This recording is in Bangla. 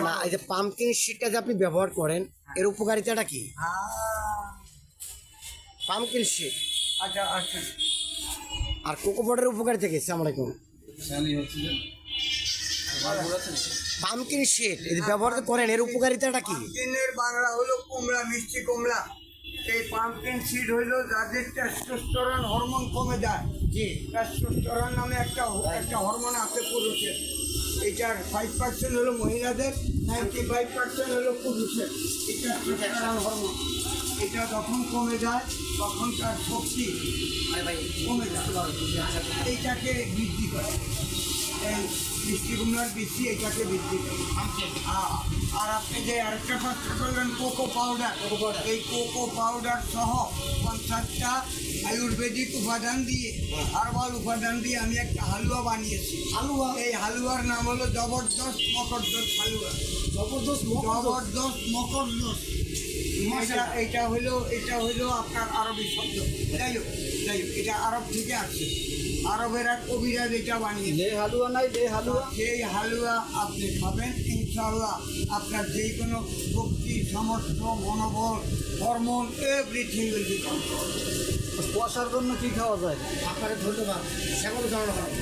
না এই যে পাম্পকিন শিটটা যে আপনি ব্যবহার করেন এর উপকারিতাটা কি? হ্যাঁ, পাম্পকিন আচ্ছা আচ্ছা। আর কোকোপটের উপকারিতা কি? আসসালামু আলাইকুম। পাম্পকিন শিট এই ব্যবহার করেন এর উপকারিতাটা কি? বাংলা হলো কুমড়া মিষ্টি কুমড়া। পাম্পকিন সিড হইল যাদের টেস্টোস্টেরন হরমোন কমে যায়। জি। টেস্টোস্টেরন নামে একটা একটা হরমোন আছে পুরুষের। এটার ফাইভ পার্সেন্ট হলো মহিলাদের নাইনটি ফাইভ পার্সেন্ট হলো পুরুষের। এটা টেস্টোস্টেরন হরমোন এটা যখন কমে যায় তখন তার শক্তি কমে যায়। এইটাকে বৃদ্ধি করে। এই কুমড়ার বৃদ্ধি এটাকে বৃদ্ধি করে। আ- আর আপনি যে আরেকটা কথা বললেন কোকো পাউডার এই কোকো পাউডার সহ পঞ্চাশটা আয়ুর্বেদিক উপাদান দিয়ে হার্বাল উপাদান দিয়ে আমি একটা হালুয়া বানিয়েছি। হালুয়া? এই হালুয়ার নাম হলো জবরদস্ত মকরদোষ হালুয়া। জবরদস্ত জবরদস্ত মকরদোষ এটা এটা হলো এটা হলো আপনার আরবি শব্দ। যাই হোক। যাই এটা আরব থেকে আসছে। আরবের এক কবিরাজ এটা বানিয়েছে যে হালুয়া নাই যে হালুয়া। সেই হালুয়া আপনি খাবেন ইনশাল্লাহ আপনার যে কোনো শক্তি সামর্থ্য মনোবল hormone everything will be control কুয়াশার জন্য কি খাওয়া যায়? আপনার ধন্যবাদ। সেগুলো হয়